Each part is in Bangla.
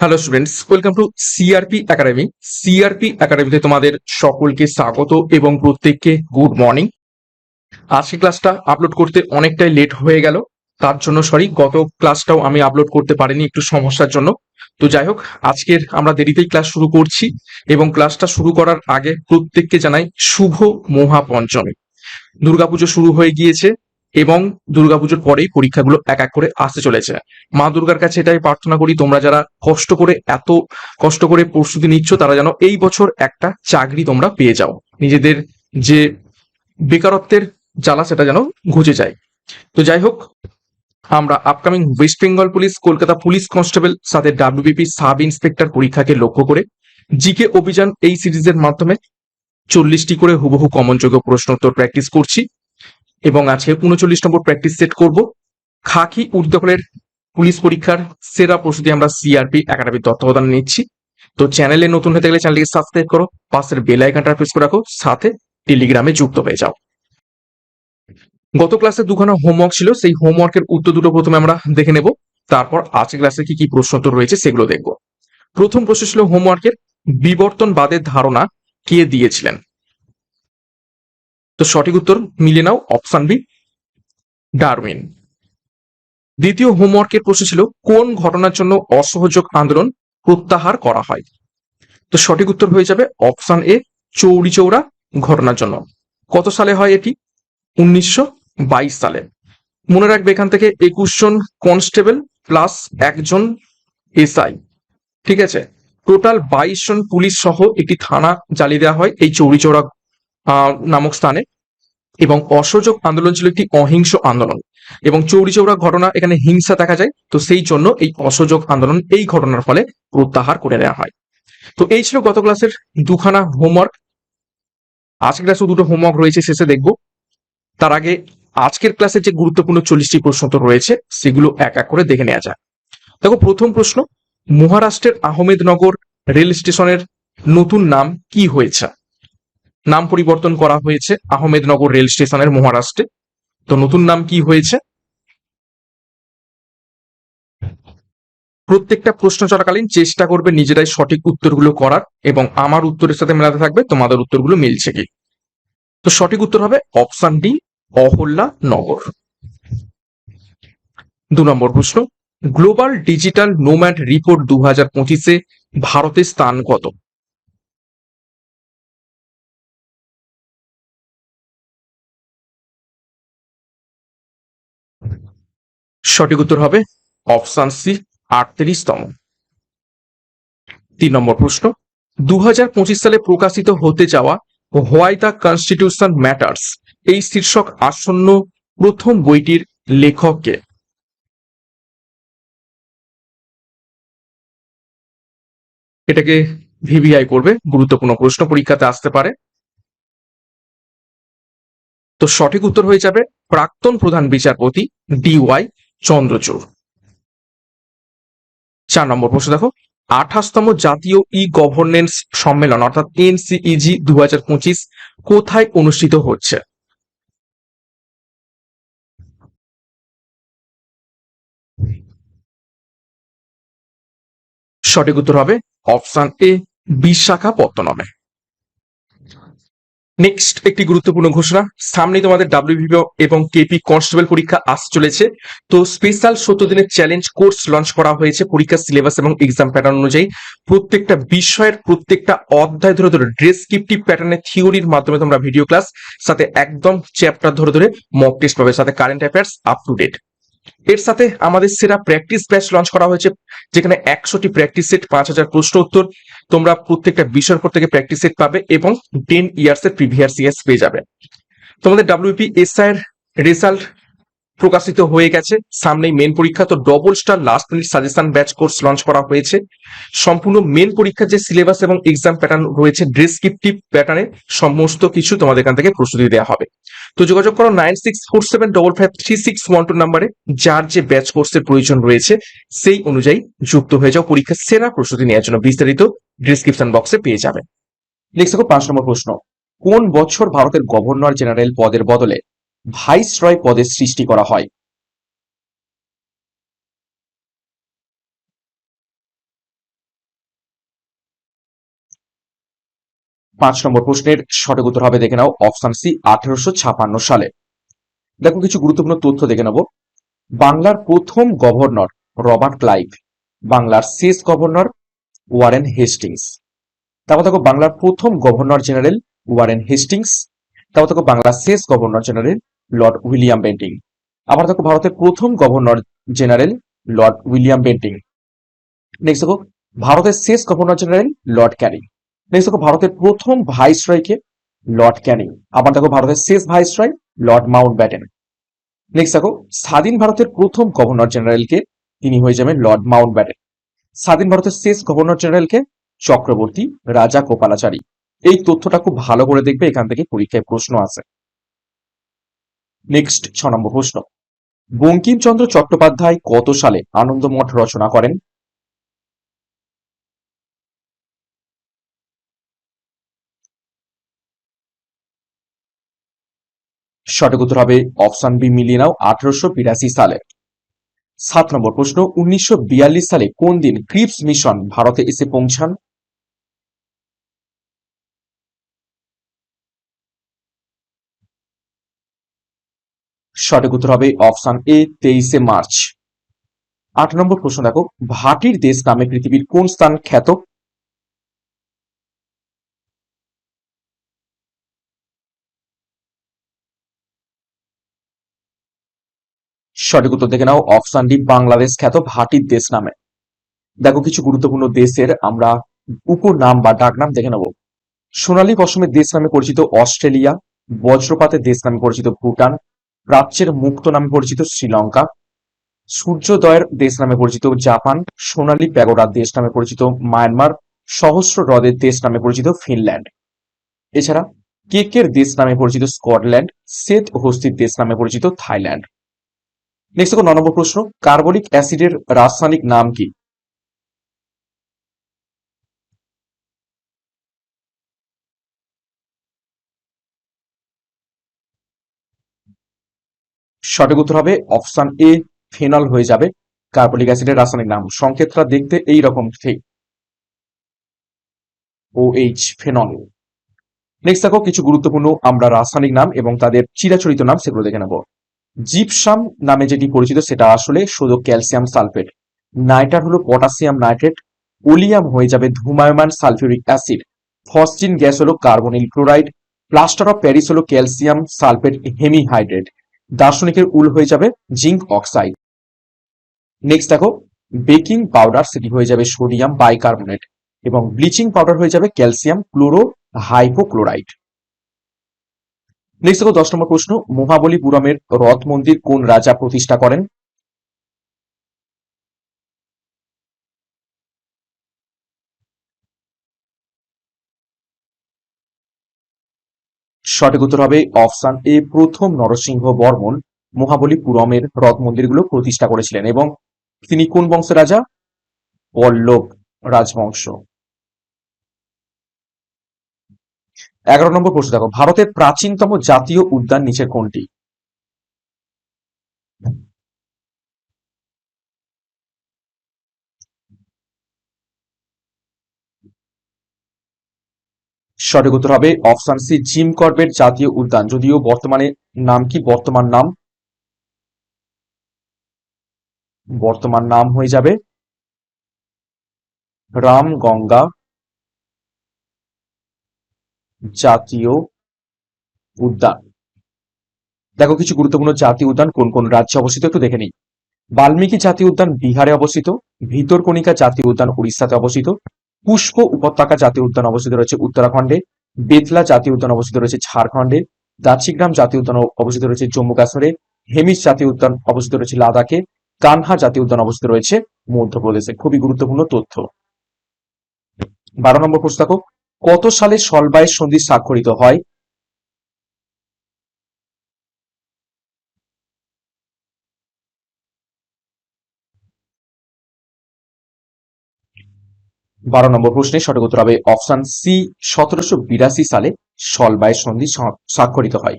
Hello students welcome to CRP academy CRP একাডেমিতে তোমাদের সকলকে স্বাগত এবং প্রত্যেককে গুড মর্নিং আজকে ক্লাসটা আপলোড করতে অনেকটাই লেট হয়ে গেল। তার জন্য সরি গত ক্লাসটাও আমি আপলোড করতে পারিনি একটু সমস্যার জন্য। তো যাই হোক, আজকের আমরা দেরিতেই ক্লাস শুরু করছি এবং ক্লাসটা শুরু করার আগে প্রত্যেককে জানাই শুভ মহাপঞ্চমী। দুর্গাপুজো শুরু হয়ে গিয়েছে। এবং দুর্গাপুজোর পরেই পরীক্ষাগুলো এক এক করে আসতে চলেছে। মা দুর্গার কাছে এটাই প্রার্থনা করি, তোমরা যারা কষ্ট করে এত কষ্ট করে প্রস্তুতি নিচ্ছ, তারা যেন এই বছর একটা চাকরি তোমরা পেয়ে যাও। নিজেদের যে বেকারত্বের জ্বালা, সেটা যেন ঘুচে যায়। তো যাই হোক, আমরা upcoming West Bengal police Kolkata police constable সাথে ডাব্লিউবিপি সাব ইন্সপেক্টর পরীক্ষাকে লক্ষ্য করে জিকে অভিযান এই সিরিজের মাধ্যমে চল্লিশটি করে হুবহু কমনযোগ্য প্রশ্ন উত্তর প্র্যাকটিস করছি। এবং আছে উনচল্লিশ নম্বর প্র্যাকটিস সেট করব। খাকি উর্দকলের পুলিশ পরীক্ষার সেরা প্রস্তুতি আমরা সিআরপি একাডেমির তত্ত্বাবধানে নিচ্ছি। তো চ্যানেলে নতুন হতে গেলে চ্যানেলটিকে সাবস্ক্রাইব করো, পাশের বেল আইকনটা প্রেস করে রাখো, সাথে টেলিগ্রামে যুক্ত হয়ে যাও। গত ক্লাসে দুখানা হোমওয়ার্ক ছিল, সেই হোমওয়ার্কের উত্তর দুটো প্রথমে আমরা দেখে নেব। তারপর আজকের ক্লাসে কি কি প্রশ্ন উত্তর রয়েছে সেগুলো দেখব। প্রথম প্রশ্ন ছিল হোমওয়ার্কের বিবর্তনবাদের ধারণা কে দিয়েছিলেন? তো সঠিক উত্তর মিলে নাও অপশন বি ডারউইন দ্বিতীয় হোমওয়ার্কের প্রশ্ন ছিল, কোন ঘটনার জন্য অসহযোগ আন্দোলন প্রত্যাহার করা হয়? তো সঠিক উত্তর হয়ে যাবে অপশান এ চৌরি চৌরা ঘটনার জন্য। কত সালে হয় এটি? উনিশশো বাইশ সালে। মনে রাখবে এখান থেকে একুশ জন কনস্টেবল প্লাস একজন এসআই ঠিক আছে? টোটাল বাইশ জন পুলিশ সহ একটি থানা জ্বালিয়ে দেওয়া হয় এই চৌরি চৌরা নামক স্থানে এবং অসহযোগ আন্দোলন ছিল একটি অহিংস আন্দোলন। এবং চৌরি চৌরা ঘটনা এখানে হিংসা দেখা যায়, তো সেই জন্য এই অসহযোগ আন্দোলন এই ঘটনার ফলে প্রত্যাহার করে নেওয়া হয়। তো এই ছিল গত ক্লাসের দুখানা হোমওয়ার্ক আজকের ক্লাসে দুটো হোমওয়ার্ক রয়েছে, শেষে দেখব। তার আগে আজকের ক্লাসে যে গুরুত্বপূর্ণ চল্লিশটি প্রশ্ন তো রয়েছে, সেগুলো এক এক করে দেখে নেওয়া যায় দেখো, প্রথম প্রশ্ন, মহারাষ্ট্রের আহমেদনগর রেল স্টেশনের নতুন নাম কি হয়েছে? নাম পরিবর্তন করা হয়েছে আহমেদনগর রেল স্টেশনের মহারাষ্ট্রে। তো নতুন নাম কি হয়েছে? প্রত্যেকটা প্রশ্ন চলাকালীন চেষ্টা করবে নিজেরাই সঠিক উত্তরগুলো করার এবং আমার উত্তরের সাথে মেলাতে থাকবে, তোমাদের উত্তরগুলো মিলছে কি? তো সঠিক উত্তর হবে অপশন ডি অহল্লা নগর। দু নম্বর প্রশ্ন, গ্লোবাল ডিজিটাল নোম্যাড রিপোর্ট দু হাজার পঁচিশে ভারতের স্থান কত? সঠিক উত্তর হবে অপশান সি, আটত্রিশতম। তিন নম্বর প্রশ্ন দু হাজার পঁচিশ সালে প্রকাশিত হতে যাওয়া হোয়াই দ্য কনস্টিটিউশন ম্যাটার্স, এই শীর্ষক আসন্ন প্রথম বইটির লেখককে এটাকে ভিভিআই করবে, গুরুত্বপূর্ণ প্রশ্ন, পরীক্ষাতে আসতে পারে। তো সঠিক উত্তর হয়ে যাবে প্রাক্তন প্রধান বিচারপতি ডি ওয়াই চন্দ্রচূড়। চার নম্বর প্রশ্ন দেখো। আঠাশতম জাতীয় ই গভর্নেন্স সম্মেলন, অর্থাৎ এনসিইজি দু হাজার পঁচিশ, কোথায় অনুষ্ঠিত হচ্ছে? সঠিক উত্তর হবে অপশন এ, বিশাখাপত্তনমে। নেক্সট একটি গুরুত্বপূর্ণ ঘোষণা। সামনে তোমাদের ডাব্লিউবিপিও এবং কেপি কনস্টেবল পরীক্ষা আস চলেছে। তো স্পেশাল সত্তর দিনের চ্যালেঞ্জ কোর্স লঞ্চ করা হয়েছে পরীক্ষার সিলেবাস এবং এক্সাম প্যাটার্ন অনুযায়ী। প্রত্যেকটা বিষয়ের প্রত্যেকটা অধ্যায় ধরে ধরে ডেসক্রিপটিভ প্যাটার্নের থিওরির মাধ্যমে তোমরা ভিডিও ক্লাস সাথে একদম চ্যাপ্টার ধরে ধরে মক টেস্ট পাবে, সাথে current affairs up to date এর সাথে আমাদের সেরা প্র্যাকটিস ব্যাচ লঞ্চ করা হয়েছে, যেখানে একশোটি প্র্যাকটিস সেট পাঁচ হাজার প্রশ্ন উত্তর। তোমরা প্রত্যেকটা বিষয়ের পর থেকে প্র্যাকটিস সেট পাবে এবং টেন ইয়ার্স এর প্রিভিয়াস ইয়ার্স পেয়ে যাবে। তোমাদের ডাব্লিউপি এসআই এর রেজাল্ট প্রকাশিত হয়ে গেছে। সামনেই মেন পরীক্ষা, তো double star last minute suggestion batch course launch করা হয়েছে। সম্পূর্ণ মেন পরীক্ষার যে সিলেবাস এবং এক্সাম প্যাটার্ন রয়েছে ডেসক্রিপটিভ প্যাটার্নে সমস্ত কিছু তোমাদের এখান থেকে প্রস্তুতি দেওয়া হবে। তো যোগাযোগ করো নাইন থ্রি সিক্স নাম্বারে। যার যে ব্যাচ কোর্সের প্রয়োজন রয়েছে, সেই অনুযায়ী যুক্ত হয়ে যাও পরীক্ষার সেরা প্রস্তুতি নেওয়ার জন্য। বিস্তারিত ডিসক্রিপশন বক্সে পেয়ে যাবে। নেক্সট দেখো পাঁচ নম্বর প্রশ্ন। কোন বছর ভারতের গভর্নর জেনারেল পদের বদলে ভাইস রয় পদের সৃষ্টি করা হয়? পাঁচ নম্বর প্রশ্নের সঠিক উত্তর হবে দেখে নাও অপশন সি, আঠারোশো ছাপান্ন সালে। দেখো, কিছু গুরুত্বপূর্ণ তথ্য দেখে নেব। বাংলার প্রথম গভর্নর রবার্ট ক্লাইভ, বাংলার শেষ গভর্নর ওয়ারেন হেস্টিংস। তারপর দেখো, বাংলার প্রথম গভর্নর জেনারেল ওয়ারেন হেস্টিংস। তারপর দেখো, বাংলার শেষ governor general Lord William Bentinck. আবার দেখো, ভারতের প্রথম governor general Lord William Bentinck. Next দেখো, ভারতের শেষ governor general Lord Canning next দেখো, ভারতের প্রথম ভাইসরয়কে লর্ড ক্যানিং, আবার দেখো ভারতের শেষ viceroy Lord Mountbatten next দেখো, স্বাধীন ভারতের প্রথম গভর্নর জেনারেলকে তিনি হয়ে যাবেন লর্ড মাউন্ট ব্যাটেন স্বাধীন ভারতের শেষ গভর্নর জেনারেলকে চক্রবর্তী রাজা গোপালাচারী। এই তথ্যটা খুব ভালো করে দেখবে, এখান থেকে পরীক্ষায় প্রশ্ন আছে নেক্সট ছ নম্বর প্রশ্ন। বঙ্কিমচন্দ্র চট্টোপাধ্যায় কত সালে আনন্দমঠ রচনা করেন? সঠিক উত্তর হবে অপশন বি, মিলিয়ে নাও আঠারোশো বিরাশি সালে। সাত নম্বর প্রশ্ন, উনিশশো বিয়াল্লিশ সালে কোন দিন ক্রিপস মিশন ভারতে এসে পৌঁছান? সঠিক উত্তর হবে অপশন এ, তেইশে মার্চ। আট নম্বর প্রশ্ন দেখো, ভাটির দেশ নামে পৃথিবীর কোন স্থান খ্যাত? সঠিক উত্তর দেখে নাও, অপশন ডি, বাংলাদেশ খ্যাত ভাটির দেশ নামে। দেখো কিছু গুরুত্বপূর্ণ দেশের আমরা উপনাম বা ডাকনাম দেখে নেব। সোনালী পশমের দেশ নামে পরিচিত অস্ট্রেলিয়া বজ্রপাতের দেশ নামে পরিচিত ভুটান, প্রাচ্যের মুক্ত নামে পরিচিত শ্রীলঙ্কা, সূর্যোদয়ের দেশ নামে পরিচিত জাপান, সোনালী প্যাগোডার দেশ নামে পরিচিত মায়ানমার, সহস্র হ্রদের দেশ নামে পরিচিত ফিনল্যান্ড। এছাড়া কেকের দেশ নামে পরিচিত স্কটল্যান্ড, শ্বেত হস্তির দেশ নামে পরিচিত থাইল্যান্ড। নেক্সট দেখো নম্বর প্রশ্ন কার্বলিক অ্যাসিডের রাসায়নিক নাম কি? সঠিক উত্তর হবে অপশন এ, ফেনল হয়ে যাবে কার্বলিক অ্যাসিডের রাসায়নিক নাম। সংকেতটা দেখতে এই রকম ঠিক। ও এইচ ফেনল। নেক্সট দেখো, কিছু গুরুত্বপূর্ণ আমরা রাসায়নিক নাম এবং তাদের চিরাচরিত নাম সেগুলো দেখে নেব। জিপসাম নামে যেটি পরিচিত, সেটা আসলে শুধু ক্যালসিয়াম সালফেট নাইট্রার হলো পটাশিয়াম নাইট্রেট ওলিয়াম হয়ে যাবে ধুমায়মান সালফিউরিক অ্যাসিড ফসজিন গ্যাস হলো carbonyl chloride plaster of Paris হলো ক্যালসিয়াম সালফেট হেমিহাইড্রেট দার্শনিকের উল হয়ে যাবে জিঙ্ক অক্সাইড নেক্সট দেখো বেকিং পাউডার সেটি হয়ে যাবে সোডিয়াম বাইকার্বনেট এবং ব্লিচিং পাউডার হয়ে যাবে ক্যালসিয়াম ক্লোরো হাইপোক্লোরাইড নেক্সট দেখো দশ নম্বর প্রশ্ন, মহাবলীপুরমের রথ মন্দির কোন রাজা প্রতিষ্ঠা করেন? সঠিক উত্তর হবে অপশন এ, প্রথম নরসিংহ বর্মন মহাবলীপুরমের রথ মন্দিরগুলো প্রতিষ্ঠা করেছিলেন এবং তিনি কোন বংশের রাজা? পল্লব রাজবংশ। এগারো নম্বর প্রশ্ন দেখো, ভারতের প্রাচীনতম জাতীয় উদ্যান নিচে কোনটি? সঠিক উত্তর হবে অপশন সি, জিম করবেট জাতীয় উদ্যান। যদিও বর্তমানে নাম কি? বর্তমান নাম? বর্তমান নাম হয়ে যাবে রামগঙ্গা জাতীয় উদ্যান। দেখো, কিছু গুরুত্বপূর্ণ জাতীয় উদ্যান কোন কোন রাজ্যে অবস্থিত একটু দেখে নিই। বাল্মীকি জাতীয় উদ্যান বিহারে অবস্থিত, ভিতরকণিকা জাতীয় উদ্যান উড়িষ্যাতে অবস্থিত, পুষ্প উপত্যকা জাতীয় উদ্যান অবস্থিত রয়েছে উত্তরাখণ্ডে, বেতলা জাতীয় উদ্যান অবস্থিত রয়েছে ঝাড়খণ্ডে দাচিগ্রাম জাতীয় উদ্যান অবস্থিত রয়েছে জম্মু কাশ্মীরে হেমিস জাতীয় উদ্যান অবস্থিত রয়েছে লাদাখে, কানহা জাতীয় উদ্যান অবস্থিত রয়েছে মধ্যপ্রদেশে। খুবই গুরুত্বপূর্ণ তথ্য। বারো নম্বর প্রশ্ন দেখো কত সালে সলবায় সন্ধি স্বাক্ষরিত হয়? বারো নম্বর প্রশ্নে সঠিক উত্তর হবে অপশন সি, সতেরোশো বিরাশি সালে সলবায় সন্ধি স্বাক্ষরিত হয়।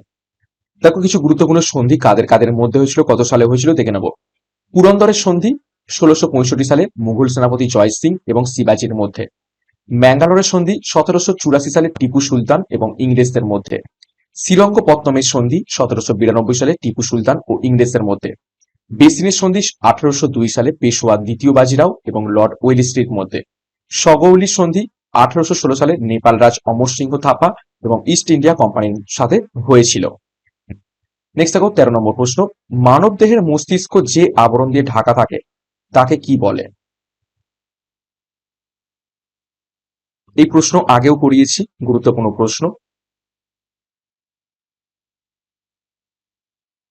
দেখো, কিছু গুরুত্বপূর্ণ সন্ধি কাদের কাদের মধ্যে হয়েছিল, কত সালে হয়েছিল দেখে নেব। পুরন্দরের সন্ধি, ষোলোশো সালে মুঘল সেনাপতি জয় সিং এবং শিবাজির মধ্যে। ম্যাঙ্গালোরের সন্ধি সতেরোশো চুরাশি সালে টিপু সুলতান এবং ইংরেজদের মধ্যে। শ্রীরঙ্গপত্তমের সন্ধি সতেরোশো বিরানব্বই সালে টিপু সুলতান ও ইংরেজদের মধ্যে। বেসিনের সন্ধি আঠারোশো দুই সালে পেশোয়া দ্বিতীয় বাজিরাও এবং লর্ড ওয়েলিস্ট্রির মধ্যে। সগৌলির সন্ধি আঠারোশো ষোলো সালে নেপাল রাজ অমর সিংহ থাপা এবং ইস্ট ইন্ডিয়া কোম্পানির সাথে হয়েছিল। নেক্সট দেখো, তেরো নম্বর প্রশ্ন মানব দেহের মস্তিষ্ক যে আবরণ দিয়ে ঢাকা থাকে, তাকে কি বলে? এই প্রশ্ন আগেও করিয়েছি, গুরুত্বপূর্ণ প্রশ্ন।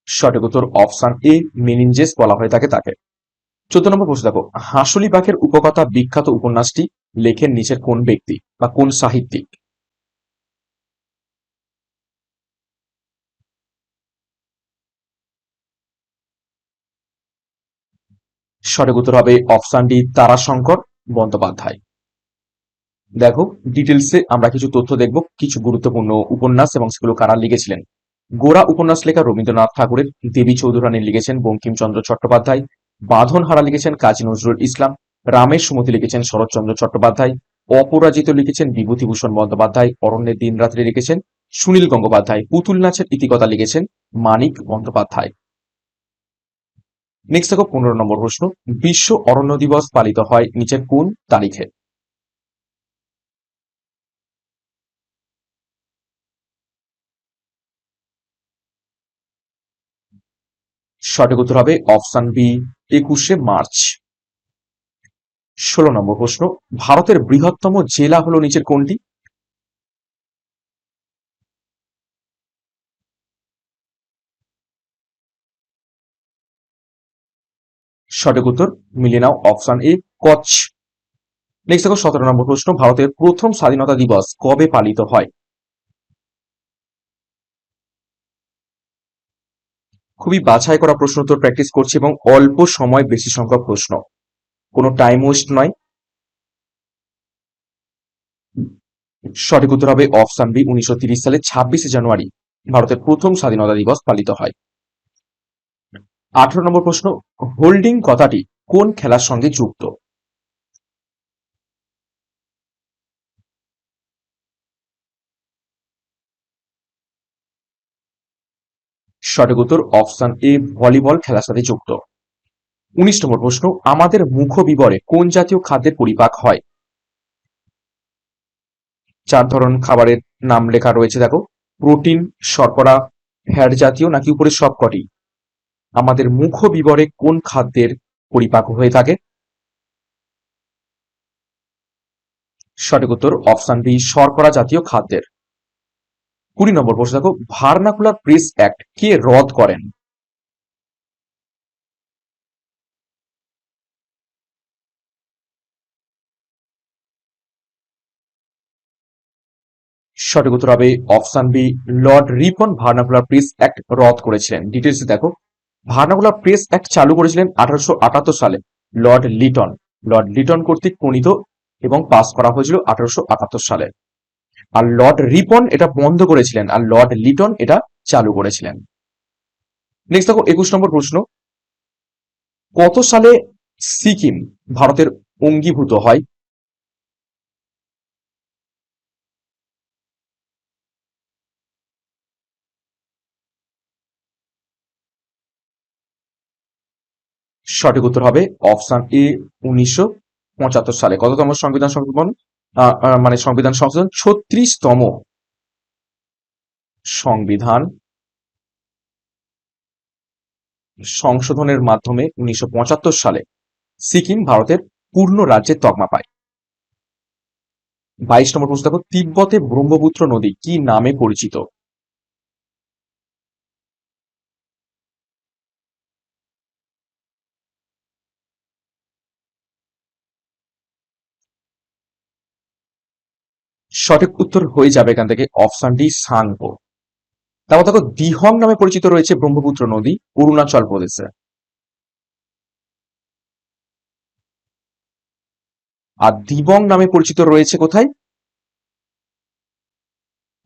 সঠিক উত্তর অপশন এ মিনিঞ্জেস বলা হয়ে থাকে তাকে। চোদ্দ নম্বর প্রশ্ন, দেখো হাঁসুলি বাঘের উপকথা বিখ্যাত উপন্যাসটি লেখেন নিচের কোন ব্যক্তি বা কোন সাহিত্যিক? সঠিক উত্তর হবে অপশন ডি, তারাশঙ্কর বন্দ্যোপাধ্যায়। দেখো ডিটেলসে আমরা কিছু তথ্য দেখব, কিছু গুরুত্বপূর্ণ উপন্যাস এবং সেগুলো কারা লিখেছিলেন। গোড়া উপন্যাস লেখা রবীন্দ্রনাথ ঠাকুরের, দেবী চৌধুরানী লিখেছেন বঙ্কিমচন্দ্র চট্টোপাধ্যায় বাঁধন হারা লিখেছেন কাজী নজরুল ইসলাম রামের সুমতি লিখেছেন শরৎচন্দ্র চট্টোপাধ্যায়, অপরাজিত লিখেছেন বিভূতিভূষণ বন্দ্যোপাধ্যায়, অরণ্যের দিনরাত্রি লিখেছেন সুনীল গঙ্গোপাধ্যায়, পুতুল নাচের ইতিকথা লিখেছেন মানিক বন্দ্যোপাধ্যায়। নেক্সট দেখো, পনেরো নম্বর প্রশ্ন, বিশ্ব অরণ্য দিবস পালিত হয় নিচের কোন তারিখে? সঠিক উত্তর হবে অপশন বি, একুশে মার্চ। ষোলো নম্বর প্রশ্ন, ভারতের বৃহত্তম জেলা হলো নিচের কোনটি? সঠিক উত্তর, মিলিয়ে নাও অপশন এ, কচ্ছ। নেক্সট দেখো, সতেরো নম্বর প্রশ্ন, ভারতের প্রথম স্বাধীনতা দিবস কবে পালিত হয়? খুবই বাছাই করা প্রশ্ন উত্তর প্র্যাকটিস করছি এবং অল্প সময় বেশি সংখ্যক প্রশ্ন। কোনো টাইম ওয়েস্ট নয়। সঠিক উত্তর হবে অপশন বি উনিশশো সালে ছাব্বিশে জানুয়ারি, ভারতের প্রথম স্বাধীনতা দিবস পালিত হয়। আঠারো নম্বর প্রশ্ন হোল্ডিং কথাটি কোন খেলার সঙ্গে যুক্ত? সঠিক উত্তর অপশন এ ভলিবল খেলার সাথে যুক্ত। উনিশ নম্বর প্রশ্ন, আমাদের মুখ বিবরে কোন জাতীয় খাদ্যের পরিপাক হয়? চার ধরন খাবারের নাম লেখা রয়েছে, দেখো। প্রোটিন, শর্করা, ফ্যাট জাতীয় নাকি উপরে সবকটি? আমাদের মুখ বিবরে কোন খাদ্যের পরিপাক হয়ে থাকে? সঠিক উত্তর অপশন বি শর্করা জাতীয় খাদ্যের। কুড়ি নম্বর প্রশ্ন, দেখো, ভার্নাকুলার প্রেস অ্যাক্ট কে রদ করেন? সঠিক উত্তর হবে option B, Lord Ripon vernacular press act রদ করেছিলেন। ডিটেলস দেখো, ভার্নাকুলার প্রেস অ্যাক্ট চালু করেছিলেন আঠারোশো আটাত্তর সালে, লর্ড লিটন। লর্ড লিটন কর্তৃক প্রণীত এবং পাস করা হয়েছিল আঠারোশো আটাত্তর সালে। আর লর্ড রিপন এটা বন্ধ করেছিলেন, আর লর্ড লিটন এটা চালু করেছিলেন। নেক্সট দেখো, একুশ নম্বর প্রশ্ন। কত সালে সিকিম ভারতের অঙ্গীভূত হয়? সঠিক উত্তর হবে অপশন এ, উনিশশো পঁচাত্তর সালে। কততম সংবিধান সংশোধন? মানে সংবিধান সংশোধন ছত্রিশতম সংবিধান সংশোধনের মাধ্যমে উনিশশো পঁচাত্তর সালে সিকিম ভারতের পূর্ণ রাজ্যের তকমা পায়। বাইশ নম্বর প্রশ্ন দেখো, তিব্বতে ব্রহ্মপুত্র নদী কি নামে পরিচিত? সঠিক উত্তর হয়ে যাবে এখান থেকে অপশন ডি সাংপো তারপর দেখো, দিহং নামে পরিচিত রয়েছে ব্রহ্মপুত্র নদী, অরুণাচল প্রদেশে। আর দিবং নামে পরিচিত রয়েছে কোথায়?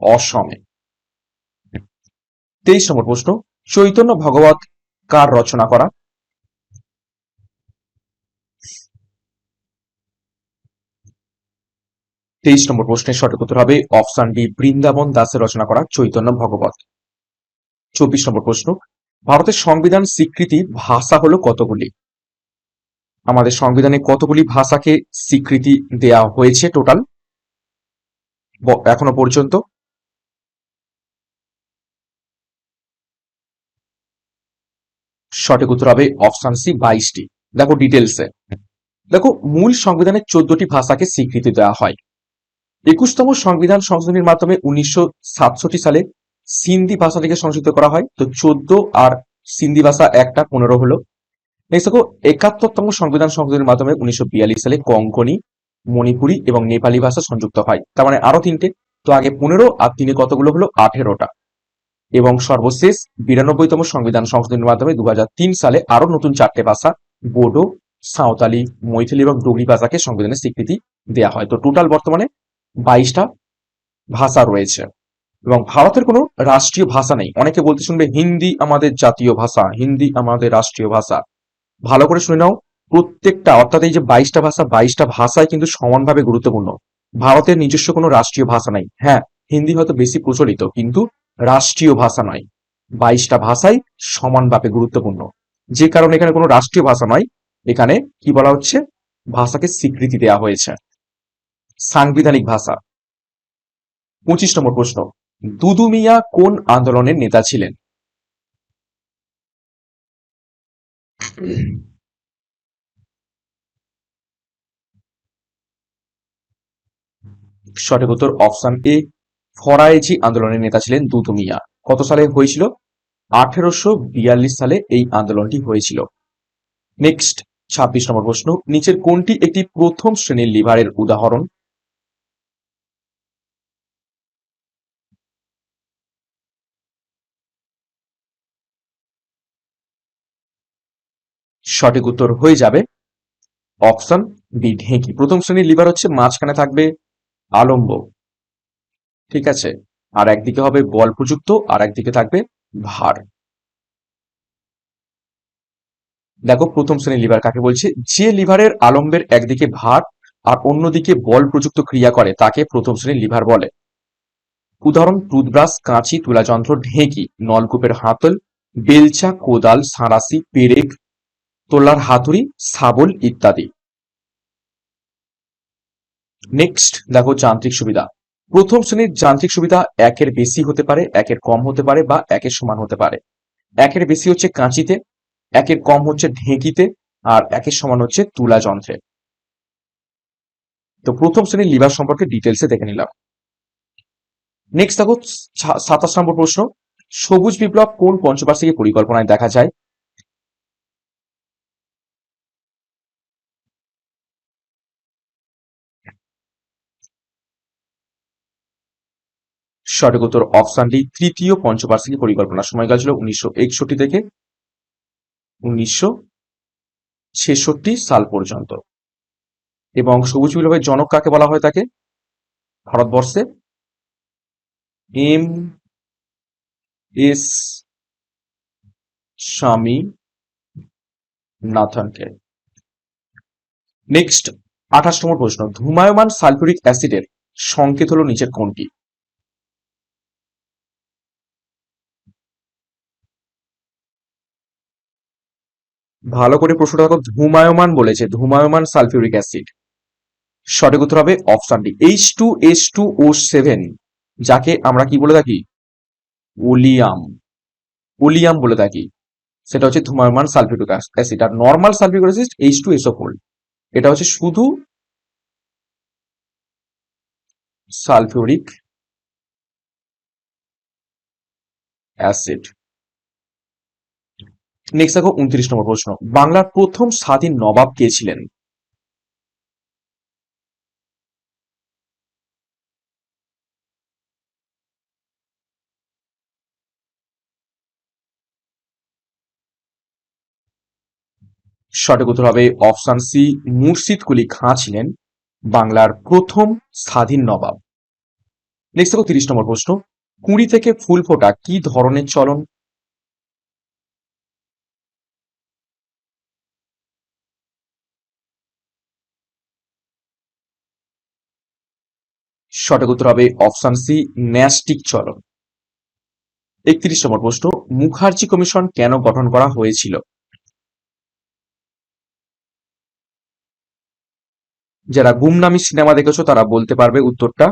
অসমে। তেইশ নম্বর প্রশ্ন, চৈতন্য ভগবত কার রচনা করা? তেইশ নম্বর প্রশ্নের সঠিক উত্তর হবে অপশন ডি বৃন্দাবন দাসের রচনা করা চৈতন্য ভগবত। চব্বিশ নম্বর প্রশ্ন, ভারতের সংবিধান স্বীকৃতি ভাষা হলো কতগুলি? আমাদের সংবিধানে কতগুলি ভাষাকে স্বীকৃতি দেয়া হয়েছে টোটাল এখনও পর্যন্ত। সঠিক উত্তর হবে অপশন সি, বাইশটি। দেখো ডিটেলসে দেখো, মূল সংবিধানের চোদ্দটি ভাষাকে স্বীকৃতি দেওয়া হয়। একুশতম সংবিধান সংশোধনীর মাধ্যমে উনিশশো সাতষট্টি সালে সিন্ধি ভাষাটিকে সংশোধিত করা হয়। তো চোদ্দ আর সিন্ধি ভাষা একটা, পনেরো হলো। নেক্সট দেখো, একাত্তরতম সংবিধান সংশোধনীর মাধ্যমে উনিশশো বিয়াল্লিশ সালে কঙ্কনি মণিপুরি এবং নেপালি ভাষা সংযুক্ত হয়। তার মানে আরও তিনটে। তো আগে পনেরো আর তিনে কতগুলো হলো? আঠেরোটা। এবং সর্বশেষ বিরানব্বইতম সংবিধান সংশোধনের মাধ্যমে দু হাজার তিন সালে আরও নতুন চারটে ভাষা, বোডো, সাঁওতালি, মৈথিলি এবং ডুগরি ভাষাকে সংবিধানের স্বীকৃতি দেওয়া হয়। তো টোটাল বর্তমানে বাইশটা ভাষা রয়েছে। এবং ভারতের কোনো রাষ্ট্রীয় ভাষা নেই। অনেকে বলতে শুনবে হিন্দি আমাদের জাতীয় ভাষা, হিন্দি আমাদের রাষ্ট্রীয় ভাষা। ভালো করে শুনে নাও, প্রত্যেকটা, অর্থাৎ এই যে বাইশটা ভাষা, বাইশটা ভাষায় কিন্তু সমানভাবে গুরুত্বপূর্ণ। ভারতের নিজস্ব কোনো রাষ্ট্রীয় ভাষা নাই। হ্যাঁ হিন্দি হয়তো বেশি প্রচলিত, কিন্তু রাষ্ট্রীয় ভাষা নয়। বাইশটা ভাষাই সমানভাবে গুরুত্বপূর্ণ। যে কারণে এখানে কোনো রাষ্ট্রীয় ভাষা নয়, এখানে কি বলা হচ্ছে? ভাষাকে স্বীকৃতি দেওয়া হয়েছে। সাংবিধানিক ভাষা। পঁচিশ নম্বর প্রশ্ন দুদু মিয়া কোন আন্দোলনের নেতা ছিলেন? সঠিক উত্তর অপশন এ ফরায়েজি আন্দোলনের নেতা ছিলেন দুদু মিয়া কত সালে হয়েছিল? আঠেরোশো বিয়াল্লিশ সালে এই আন্দোলনটি হয়েছিল। নেক্সট, ছাব্বিশ নম্বর প্রশ্ন, নিচের কোনটি একটি প্রথম শ্রেণির লিভারের উদাহরণ? সঠিক উত্তর হয়ে যাবে। অপশন বি, ঢেঁকি। প্রথম শ্রেণির লিভার হচ্ছে মাঝখানে থাকবে আলম্ব। ঠিক আছে? আর একদিকে হবে বল প্রযুক্ত, আর একদিকে থাকবে ভার। দেখো, প্রথম শ্রেণির লিভার কাকে বলছে? যে লিভারের আলম্বের একদিকে ভার আর অন্যদিকে বল প্রযুক্ত ক্রিয়া করে, তাকে প্রথম শ্রেণির লিভার বলে। উদাহরণ, টুথব্রাশ, কাঁচি, তুলাযন্ত্র, ঢেঁকি, নলকূপের হাতল, বেলচা, কোদাল, সাঁড়াশি, পেরেক তোলার হাতুড়ি শাবল ইত্যাদি। নেক্সট দেখো যান্ত্রিক সুবিধা। প্রথম শ্রেণির যান্ত্রিক সুবিধা একের বেশি হতে পারে, একের কম হতে পারে বা একের সমান হতে পারে। একের বেশি হচ্ছে কাঁচিতে, একের কম হচ্ছে ঢেঁকিতে, আর একের সমান হচ্ছে তুলা যন্ত্রে। তো প্রথম শ্রেণির লিভার সম্পর্কে ডিটেলসে দেখে নিলাম। নেক্সট দেখো সাতাশ নম্বর প্রশ্ন। সবুজ বিপ্লব কোন পঞ্চবার্ষিকী পরিকল্পনায় দেখা যায়? সঠিক উত্তর অপশন ডি তৃতীয় পঞ্চবার্ষিকী পরিকল্পনা সময়কাল ছিল উনিশশো একষট্টি থেকে উনিশশো ছেষট্টি সাল পর্যন্ত। এবং সবুজ বিপ্লবের জনক কাকে বলা হয় তাকে? ভারতবর্ষে এম এস স্বামী নাথনকে নেক্সট আঠাশ নম্বর প্রশ্ন, ধুমায়মান সালফিউরিক অ্যাসিডের সংকেত হলো নিচের কোনটি? ভালো করে প্রশ্নটা দেখো, ধূমায়মান বলেছে, ধূমায়মান সালফিউরিক অ্যাসিড। সঠিক উত্তর হবে option D H two H two O seven যাকে আমরা কি বলে থাকি? ওলিয়াম। ওলিয়াম বলে থাকি। সেটা হচ্ছে ধূমায়মান সালফিউরিক অ্যাসিড। আর normal sulphuric acid H two SO four এটা হচ্ছে শুধু সালফিউরিক অ্যাসিড। নেক্সট দেখো উনত্রিশ নম্বর প্রশ্ন। বাংলার প্রথম স্বাধীন নবাব কে ছিলেন? সঠিক উত্তর হবে অপশন সি, মুর্শিদ কুলি খাঁ ছিলেন বাংলার প্রথম স্বাধীন নবাব। নেক্সট দেখো তিরিশ নম্বর প্রশ্ন, কুড়ি থেকে ফুল ফোটা কি ধরনের চলন? সঠিক উত্তর হবে অপশন সি ন্যাস্টিক চলন। একত্রিশ নম্বর প্রশ্ন, মুখার্জি কমিশন কেন গঠন করা হয়েছিল? যারা গুমনামি সিনেমা দেখেছ, তারা বলতে পারবে উত্তরটা।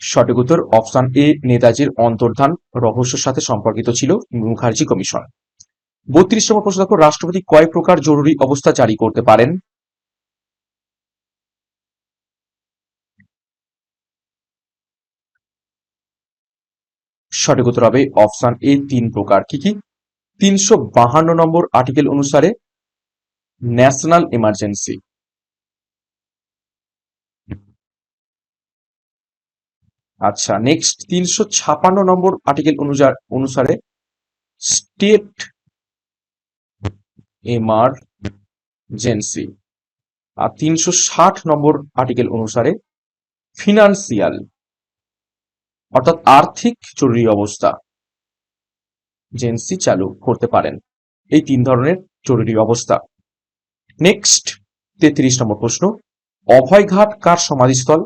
সঠিক উত্তর অপশন এ নেতাজির অন্তর্ধান রহস্যের সাথে সম্পর্কিত ছিল মুখার্জি কমিশন। বত্রিশ নম্বর প্রশ্ন দেখো, রাষ্ট্রপতি কয় প্রকার জরুরি অবস্থা জারি করতে পারেন? সঠিক উত্তর হবে অপশন এ তিন প্রকার। কি কি? তিনশো বাহান্ন নম্বর আর্টিকেল অনুসারে ন্যাশনাল এমার্জেন্সি আচ্ছা নেক্সট তিনশো ছাপান্ন নম্বর আর্টিকেল অনুসারে স্টেট এমার্জেন্সি আর তিনশো ষাট নম্বর আর্টিকেল অনুসারে ফিনান্সিয়াল অর্থাৎ আর্থিক জরুরি অবস্থা জেন্সি চালু করতে পারেন। এই তিন ধরনের জরুরি অবস্থা। নেক্সট তেত্রিশ নম্বর প্রশ্ন অভয়ঘাট কার সমাধিস্থল?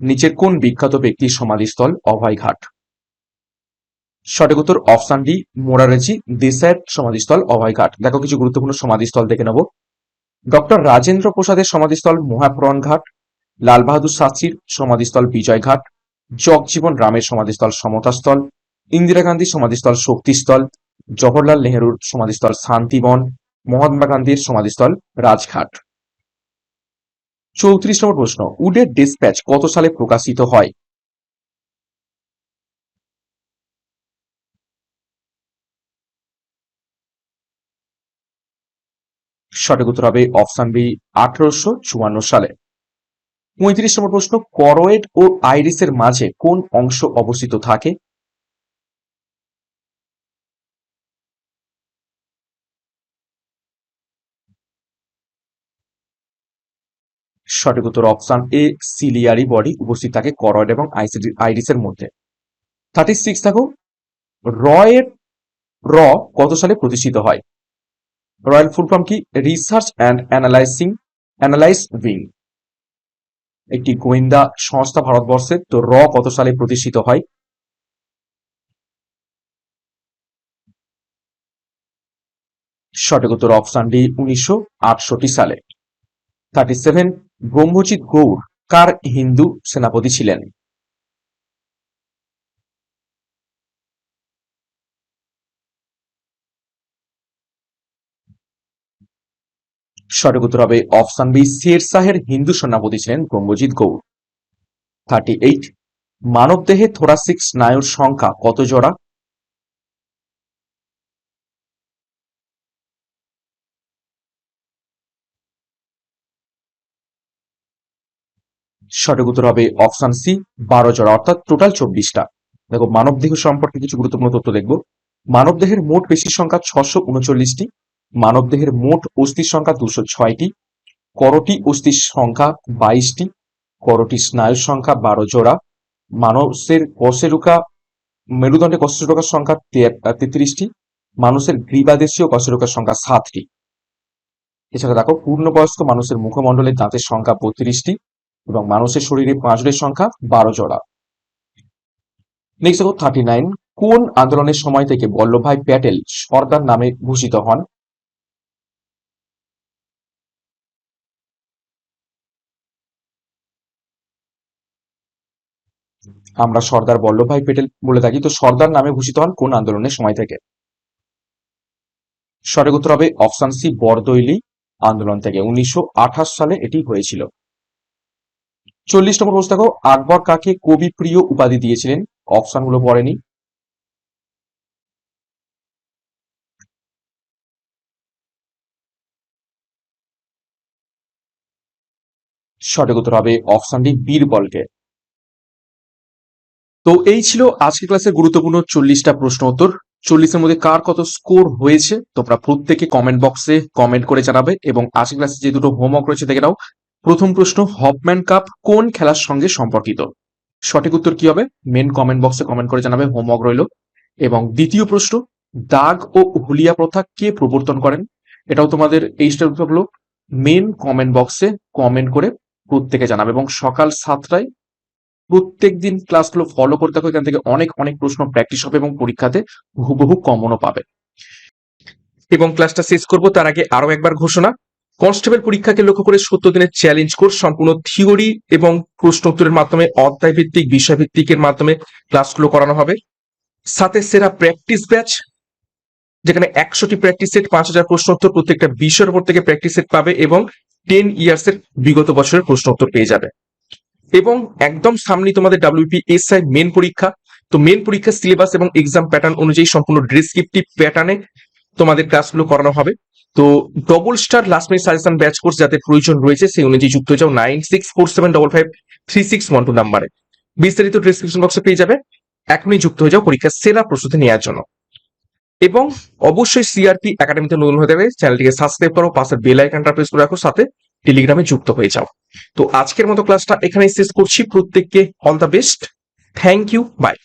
নিচের কোন বিখ্যাত ব্যক্তির সমাধিস্থল অভয়ঘাট সঠিক উত্তর অপশন ডি, মোরারজি, দেশাইয়ের সমাধিস্থল অভয়ঘাট দেখো, কিছু গুরুত্বপূর্ণ সমাধিস্থল দেখে নেব। ডক্টর রাজেন্দ্র প্রসাদের সমাধিস্থল মহাপ্রণ ঘাট, লাল বাহাদুর শাস্ত্রীর সমাধিস্থল বিজয় ঘাট, জগজীবন রামের সমাধিস্থল সমতাস্থল, ইন্দিরা গান্ধীর সমাধিস্থল শক্তিস্থল, জওহরলাল নেহরুর সমাধিস্থল শান্তিবন, মহাত্মা গান্ধীর সমাধিস্থল রাজঘাট। চৌত্রিশ নম্বর প্রশ্ন, উডের ডিসপ্যাচ কত সালে প্রকাশিত হয়? সঠিক উত্তর হবে অপশন বি, আঠারোশো চুয়ান্ন সালে। পঁয়ত্রিশ নম্বর প্রশ্ন করোয়েড ও আইরিসের মাঝে কোন অংশ অবস্থিত থাকে? সঠিক উত্তর অপশন এ, সিলিয়ারি বডি উপস্থিত থাকে করয়েড এবং আইরিসের মধ্যে। থার্টি সিক্স থাকো রয়ের র কত সালে প্রতিষ্ঠিত হয়? রয়্যাল ফুল ফর্ম কি? Research and analysing analyse wing একটি গোয়েন্দা সংস্থা ভারতবর্ষের তো র কত সালে প্রতিষ্ঠিত হয়? সঠিক উত্তর অপশন ডি উনিশশো আটষট্টি সালে। থার্টি সেভেন ব্রহ্মজিৎ গৌড়, কার হিন্দু সেনাপতি ছিলেন? সঠিক উত্তর হবে অপশন বি শের শাহের হিন্দু সেনাপতি ছিলেন ব্রহ্মজিৎ গৌড়। থার্টি এইট মানবদেহে থোরাসিক স্নায়ুর সংখ্যা কত জোড়া? সঠিক উত্তর হবে অপশন সি, বারো জোড়া, অর্থাৎ টোটাল চব্বিশটা। দেখো, মানবদেহ সম্পর্কে কিছু গুরুত্বপূর্ণ তথ্য দেখব। মানবদেহের মোট পেশির সংখ্যা ছশো উনচল্লিশটি। মানবদেহের মোট অস্থির সংখ্যা দুশো ছয়টি, করটি অস্থির সংখ্যা বাইশটি, করটি স্নায়ুর সংখ্যা বারো জোড়া, মানুষের কশেরুকা মেরুদণ্ডে কশেরুকার সংখ্যা তেত্রিশটি, মানুষের গ্রীবাদেশীয় কশেরুকার সংখ্যা সাতটি। এছাড়া দেখো, পূর্ণবয়স্ক মানুষের মুখমণ্ডলের দাঁতের সংখ্যা বত্রিশটি এবং মানুষের শরীরে পাঁচড়ের সংখ্যা বারো জোড়া। নেক্সট দেখো থার্টি নাইন কোন আন্দোলনের সময় থেকে বল্লভভাই প্যাটেল সর্দার নামে ভূষিত হন? আমরা সর্দার বল্লভভাই প্যাটেল বলে থাকি। তো সর্দার নামে ভূষিত হন কোন আন্দোলনের সময় থেকে? সঠিক উত্তর হবে অপশন সি, বরদৈলি আন্দোলন থেকে। উনিশশো আঠাশ সালে এটি হয়েছিল। চল্লিশ নম্বর প্রশ্ন দেখো, আকবর কাকে কবি প্রিয় উপাধি দিয়েছিলেন? অপশনগুলো পড়েনি সঠিক উত্তর হবে অপশন ডি, বীরবলকে। তো এই ছিল আজকে ক্লাসের গুরুত্বপূর্ণ চল্লিশটা প্রশ্ন উত্তর। চল্লিশের মধ্যে কার কত স্কোর হয়েছে তোমরা প্রত্যেকে কমেন্ট বক্সে কমেন্ট করে জানাবে এবং আজকে ক্লাসে যে দুটো হোমওয়ার্ক রয়েছে দেখে নাও। প্রথম প্রশ্ন হপম্যান কাপ কোন খেলার সঙ্গে সম্পর্কিত? সঠিক উত্তর কি হবে? মেন কমেন্ট বক্সে কমেন্ট করে জানাবে হোমওয়ার্ক রইল। এবং দ্বিতীয় প্রশ্ন দাগ ও হুলিয়া প্রথা কে প্রবর্তন করেন? এটাও তোমাদের এই স্টেপ হলো। মেন কমেন্ট বক্সে কমেন্ট করে প্রত্যেকে জানাবে এবং সকাল সাতটায় প্রত্যেক দিন ক্লাসগুলো ফলো করতে থাকো এখান থেকে অনেক অনেক প্রশ্ন প্র্যাকটিস হবে এবং পরীক্ষাতে হুবহু কমনও পাবে। এবং ক্লাসটা শেষ করব, তার আগে আরও একবার ঘোষণা। কনস্টেবল পরীক্ষাকে লক্ষ্য করে সত্তর দিনের চ্যালেঞ্জ কোর্স সম্পূর্ণ থিওরি এবং প্রশ্ন উত্তরের মাধ্যমে অধ্যায় ভিত্তিক বিষয় ভিত্তিকের মাধ্যমে ক্লাসগুলো করানো হবে। সাথে সেরা প্র্যাকটিস ব্যাচ যেখানে একশোটি প্র্যাকটিস সেট পাঁচ হাজার প্রশ্ন উত্তর প্রত্যেকটা বিষয়ের উপর থেকে প্র্যাকটিস সেট পাবে এবং টেন ইয়ার্স এর বিগত বছরের প্রশ্ন উত্তর পেয়ে যাবে। এবং একদম সামনে তোমাদের ডাব্লিউপি এসআই মেন পরীক্ষা। তো মেন পরীক্ষার সিলেবাস এবং এক্সাম প্যাটার্ন অনুযায়ী সম্পূর্ণ ডেসক্রিপটিভ প্যাটার্নে তোমাদের ক্লাসগুলো করানো হবে। তো double star last minute suggestion batch course যাতে প্রয়োজন রয়েছে, সেই অনুযায়ী যুক্ত হয়ে যাও nine six four seven double five three six one two নাম্বারে বিস্তারিত ডিসক্রিপশন বক্সে পেয়ে যাবে। এখনই যুক্ত হয়ে যাও পরীক্ষার সেরা প্রস্তুতি নেওয়ার জন্য। এবং অবশ্যই সিআরপি একাডেমিতে নতুন হয়ে যাবে চ্যানেলটিকে সাবস্ক্রাইব করো পাশের বেল আইকনটা প্রেস করে রাখো, সাথে টেলিগ্রামে যুক্ত হয়ে যাও। তো আজকের মতো ক্লাসটা এখানেই শেষ করছি। প্রত্যেককে all the best thank you bye